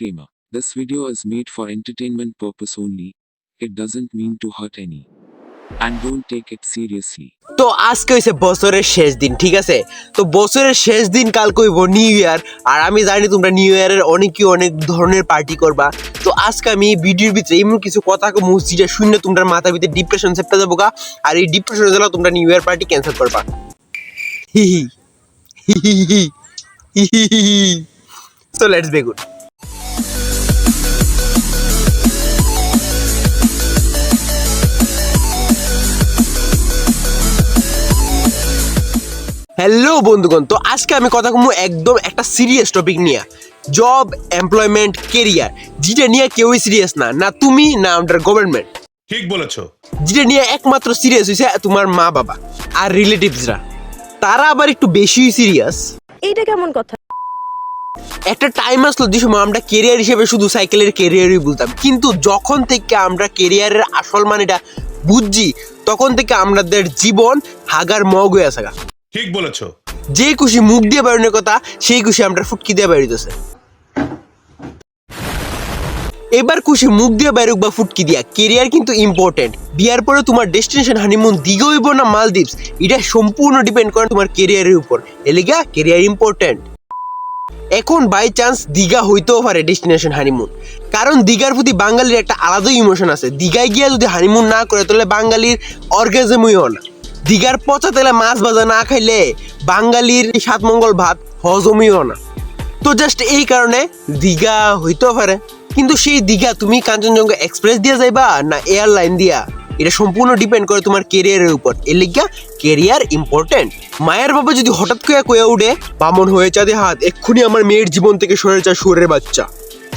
Disclaimer This video is made for entertainment purpose only. It doesn't mean to hurt any. And don't take it seriously. তো আজকে হয়েছে বছরের শেষ দিন ঠিক আছে তো বছরের শেষ দিন কাল কইব নিউ ইয়ার আর আমি জানি তোমরা নিউ ইয়ারের অনেকই অনেক ধরনের পার্টি করবা তো আজকে আমি ভিডিওর ভিতরে এমন কিছু কথা যেটা শূন্য তোমরা মাথার ভিতরে ডিপ্রেশন চেপটা যাব আর এই ডিপ্রেশনের জন্য তোমরা নিউ ইয়ার পার্টি ক্যান্সেল করবা হি হি হি হি হি হি হি হি হি সো লেটস বেগুন হ্যালো বন্ধুগণ। তো আজকে আমি কথা কমু একদম একটা সিরিয়াস টপিক নিয়ে। জব এমপ্লয়মেন্ট কেরিয়ার যেটা নিয়ে কেউই সিরিয়াস না না তুমি না আমাদের গভর্নমেন্ট ঠিক বলেছ। যেটা নিয়ে একমাত্র সিরিয়াস হয়েছে তোমার মা বাবা আর রিলেটিভসরা তারা আবার একটু বেশি সিরিয়াস এইটা কেমন কথা? একটা টাইম আসলো যে সময় আমরা কেরিয়ার হিসেবে শুধু সাইকেলের কেরিয়ারই বলতাম। কিন্তু যখন থেকে আমরা কেরিয়ারের আসল মানেটা বুঝছি তখন থেকে আমাদের জীবন হাগার মগ হয়ে আসা ঠিক বলেছ। যে খুশি মুখ দিয়ে বেরোনোর কথা, সেই খুশি আমরা ফুটকি দিয়ে বেরোতেছে এবার খুশি মুখ দিয়ে বেরুক বা ফুটকি দিয়া কেরিয়ার কিন্তু ইম্পর্টেন্ট বিয়ার পরে তোমার ডেস্টিনেশন হানিমুন দিঘা হইব না মালদ্বীপস? এটা সম্পূর্ণ ডিপেন্ড করে তোমার কেরিয়ারের উপর। এলিগা কেরিয়ার ইম্পর্টেন্ট এখন বাই চান্স দীঘা হইতেও পারে ডেস্টিনেশন হানিমুন কারণ দীঘার প্রতি বাঙালির একটা আলাদা ইমোশন আছে। দীঘায় গিয়ে যদি হানিমুন না করে, তাহলে বাঙালির অর্গাজমই হয় না। দীঘার পচা তেলে মাছ ভাজা না খাইলে বাঙালির সাত মঙ্গল ভাত হজমিও না। তো জাস্ট এই কারণে দীঘা হইতেও পারে। কিন্তু সেই দীঘা তুমি কাঞ্চনজঙ্ঘা এক্সপ্রেস দিয়ে যাইবা না এয়ারলাইন দিয়া? এটা সম্পূর্ণ ডিপেন্ড করে তোমার কেরিয়ারের উপর। এর লিগা কেরিয়ার ইম্পর্টেন্ট মায়ের বাবা যদি হঠাৎ করে কয়ে উঠে, বামন হয়ে চাঁদে হাত, এক্ষুনি আমার মেয়ের জীবন থেকে সরে যা সুরের বাচ্চা।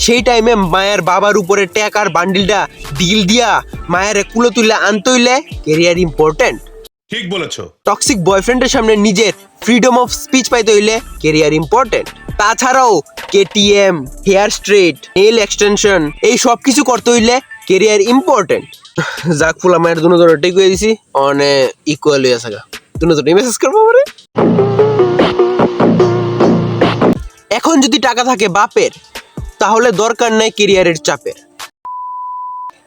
সেই টাইমে মায়ের বাবার উপরে ট্যাকার বান্ডিলটা ডিল দিয়া মায়ের কুলো তুললে আনতইলে কেরিয়ার ইম্পর্টেন্ট ঠিক বলেছ। টক্সিক বয়ফ্রেন্ডের সামনে নিজের ফ্রিডম অফ স্পিচ পাইতে হইলে কেরিয়ার ইম্পর্টেন্ট তাছাড়াও KTM hair straight nail extension এই সব কিছু করতে হইলে কেরিয়ার ইম্পর্টেন্ট যাক ফুল আমার দুনো ধরে টেক হয়ে দিছি। অনে ইকুয়াল হয়ে থাকা দুনো ধরে মেসেজ করব মানে এখন যদি টাকা থাকে বাপের, তাহলে দরকার নাই কেরিয়ারের চাপের।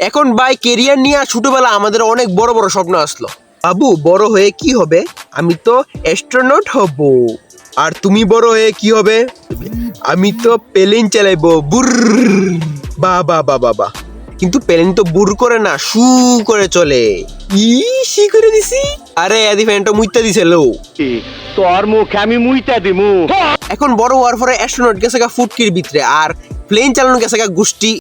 এখন ভাই কেরিয়ার নিয়ে ছোটবেলা আমাদের অনেক বড় বড় স্বপ্ন আসলো। বাবু বড় হয়ে কি হবে? আমি তো অ্যাস্ট্রোনট হব। আর তুমি বড় হয়ে কি হবে? আমি তো প্লেন চালাইবো। বুর। বা বা বা বা বা। কিন্তু প্লেন তো বুর করে না শু করে চলে। ই সি করে দিছি। আরে আদি ফ্যানটা মুইতা দিছে লো তোর মুখে আমি মুইতা দিমু। এখন বড় হওয়ার পরে অ্যাস্ট্রোনট গেছে গা ফুটকির ভিতরে আর প্লেন চালানো গেছে গা গোষ্ঠী।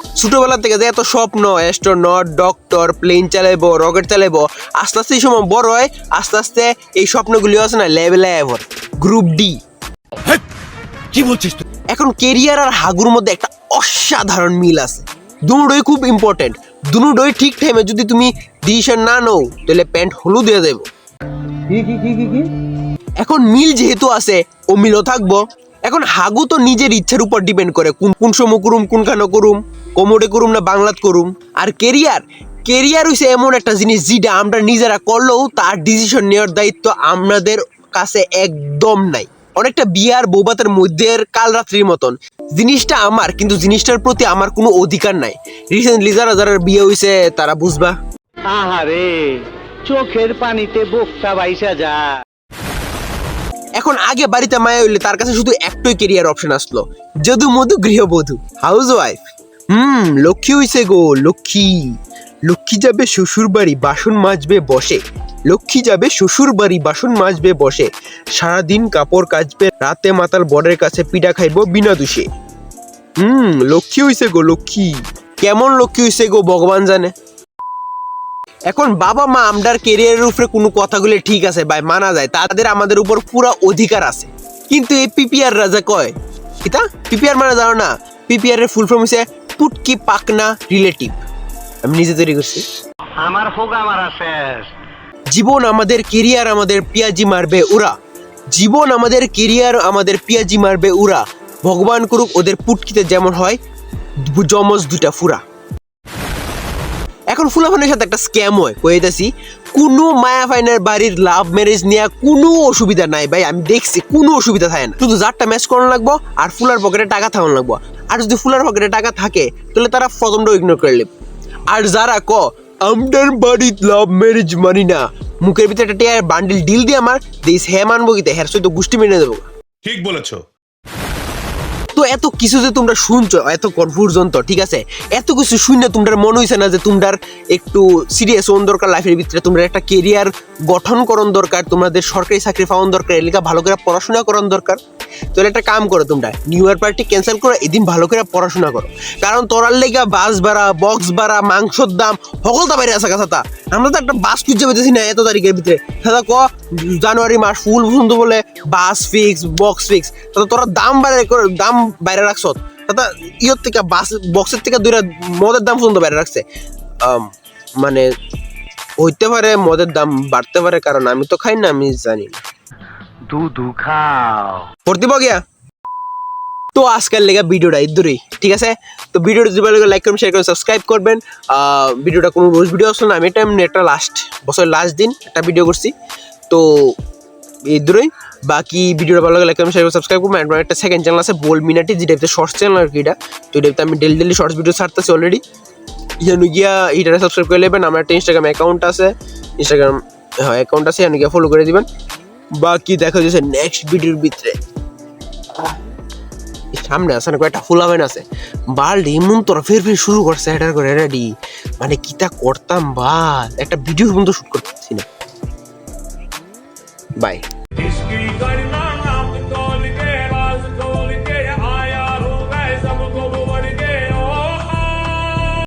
ছোটবেলা থেকে যে এত স্বপ্ন অ্যাস্ট্রোনট ডক্টর প্লেন চালাইবো রকেট চালাইবো আস্তে আস্তে এই সময় বড় হয় আস্তে আস্তে এই স্বপ্নগুলি আছে না লেভেলে এভর গ্রুপ ডি কি বলছিস তুই? এখন কেরিয়ার আর হাগুর মধ্যে একটা অসাধারণ মিল আছে। দুটোই খুব ইম্পর্টেন্ট দুটোই ঠিক টাইমে যদি তুমি ডিসিশন না নাও তাহলে প্যান্ট হলুদ হয়ে দেবো এখন মিল যেহেতু আছে ও মিলও থাকব। এখন হাগু তো নিজের ইচ্ছার উপর ডিপেন্ড করে, কোন কোন সময় করুম কোনখানে করুম, কোমোডে করুম না বাংলাত করুম। আর কেরিয়ার কেরিয়ার হইছে এমন একটা জিনিস যেটা আমরা নিজেরা করলেও তার ডিসিশন নেওয়ার দায়িত্ব আমাদের কাছে একদম নাই। অনেকটা বিয়ার বৌবাতের মধ্যের কাল রাত্রির মতন। জিনিসটা আমার, কিন্তু জিনিসটার প্রতি আমার কোনো অধিকার নাই। রিসেন্টলি যারা যারা বিয়ে হইছে, তারা বুঝবা। আহারে, চোখের পানিতে বোকটা বাইসা যা। এখন আগে বাড়িতে মায়া হইলে তার কাছে শুধু একটাই কেরিয়ার অপশন আসলো। যদু মধু, গৃহবধূ। হাউস ওয়াইফ হুম, লক্ষ্মী হইছে গো, লক্ষ্মী। লক্ষ্মী যাবে শ্বশুর বাড়ি, বাসন মাজবে, বসে। লক্ষ্মী যাবে শ্বশুর বাড়ি, বাসন মাজবে, বসে। সারাদিন কাপড় কাচবে, রাতে মাতাল বরের কাছে পিঠা খাইবো বিনা দোষে। হুম, লক্ষ্মী হইছে গো, লক্ষ্মী। কেমন লক্ষ্মী হইছে গো, ভগবান জানে। এখন বাবা মা আমরার কেরিয়ারের উপরে কোনো কথাগুলো ঠিক আছে ভাই মানা যায়। তাদের আমাদের উপর পুরো অধিকার আছে। কিন্তু এই পিপিআর রাজা কয়? কিতা পিপিআর মানে জানো না পিপিআর এর ফুল ফর্ম হচ্ছে পুটকি পাকনা রিলেটিভ আমি নিজে তৈরি করছি। আমার হোগা মারা শেষ। জীবন আমাদের কেরিয়ার আমাদের পিয়াজি মারবে ওরা জীবন আমাদের কেরিয়ার আমাদের পিয়াজি মারবে ওরা ভগবান করুক ওদের পুটকিতে যেমন হয় জমজ দুটা ফুরা। এখন ফুলাফানের সাথে একটা স্ক্যাম হয়। কইতাছি কোনো মায়া বাড়ির লাভ ম্যারেজ নিয়ে কোনো অসুবিধা নাই ভাই, আমি দেখছি কোনো অসুবিধা থাকে না। শুধু যারটা ম্যাচ করানো লাগবো আর ফুলার পকেটে টাকা থাকানো লাগবো। আর যদি ফুলার পকেটে টাকা থাকে, তাহলে তারা প্রথমটা ইগনোর করে নেবে। আর যারা ক, আমদার বাড়ির লাভ ম্যারেজ মানি না, মুখের ভিতরে একটা বান্ডিল ডিল দিয়ে আমার দিস হে মানবো কিতে হের সহিত গোষ্ঠী মেনে দেবো ঠিক বলেছ। তো এত কিছু যে তোমরা শুনছো, এত কনফিউজন তো ঠিক আছে? এত কিছু শুনে তোমরা মনে হইছে না যে তোমরা একটু সিরিয়াস হন দরকার লাইফের ভিতরে, তোমরা একটা কেরিয়ার গঠন করন দরকার, তোমাদের সরকারি চাকরি পাওয়ান দরকার, এলাকা ভালো করে পড়াশোনা করন দরকার। তাহলে একটা কাম করো তোমরা নিউ ইয়ার পার্টি ক্যান্সেল করো এদিন ভালো করে পড়াশোনা করো। কারণ তোরার লেগা বাস ভাড়া বক্স ভাড়া, মাংসর দাম সকলটা বাইরে আসা কথা আমরা তো একটা বাস খুঁজে পেতেছি না এত তারিখের ভিতরে। দাদা ক, জানুয়ারি মাস, ফুল পর্যন্ত বলে বাস ফিক্স বক্স ফিক্স তোরা দাম করে, দাম বাইরে রাখছ দাদা ইয়র থেকে বাস বক্সের থেকে দুইটা মদের দাম পর্যন্ত বাইরে রাখছে। মানে হইতে পারে মদের দাম বাড়তে পারে কারণ আমি তো খাই না আমি জানি না। দুধু খাও। প্রতিভ গিয়া তো আজকের লেগে ভিডিওটা ইদুরই ঠিক আছে? তো ভিডিওটা যদি ভালো লাগে লাইক করবেন শেয়ার করবেন সাবস্ক্রাইব করবেন। ভিডিওটা কোনো রোজ ভিডিও আসলে না আমি এটা একটা লাস্ট বছরের লাস্ট দিন একটা ভিডিও করছি। তো ইদুরই বাকি ভিডিওটা ভালো লাগে লাইক শেয়ার সাবস্ক্রাইব করবেন। আর একটা সেকেন্ড চ্যানেল আছে বোল মিনাটি যেটা শর্টস চ্যানেল আর কি এটা। তো এটাতে আমি ডেলি ডেলি শর্টস ভিডিও ছাড়তেছি অলরেডি ইয়ানু গিয়া এইটারে সাবস্ক্রাইব করে নেবেন। আমার একটা ইনস্টাগ্রাম অ্যাকাউন্ট আছে। ইনস্টাগ্রাম হ্যাঁ অ্যাকাউন্ট আছে, ইয়ানু গিয়া ফলো করে দিবেন। বাকি দেখা যাচ্ছে নেক্সট ভিডিওর ভিতরে। সামনে আছে না, কয়েকটা ফুলাবেন আছে। বাল এমন তোরা ফের ফের শুরু করছে এটার করে রেডি মানে কিতা করতাম, বাল। একটা ভিডিও পর্যন্ত শুট করতেছি না বাই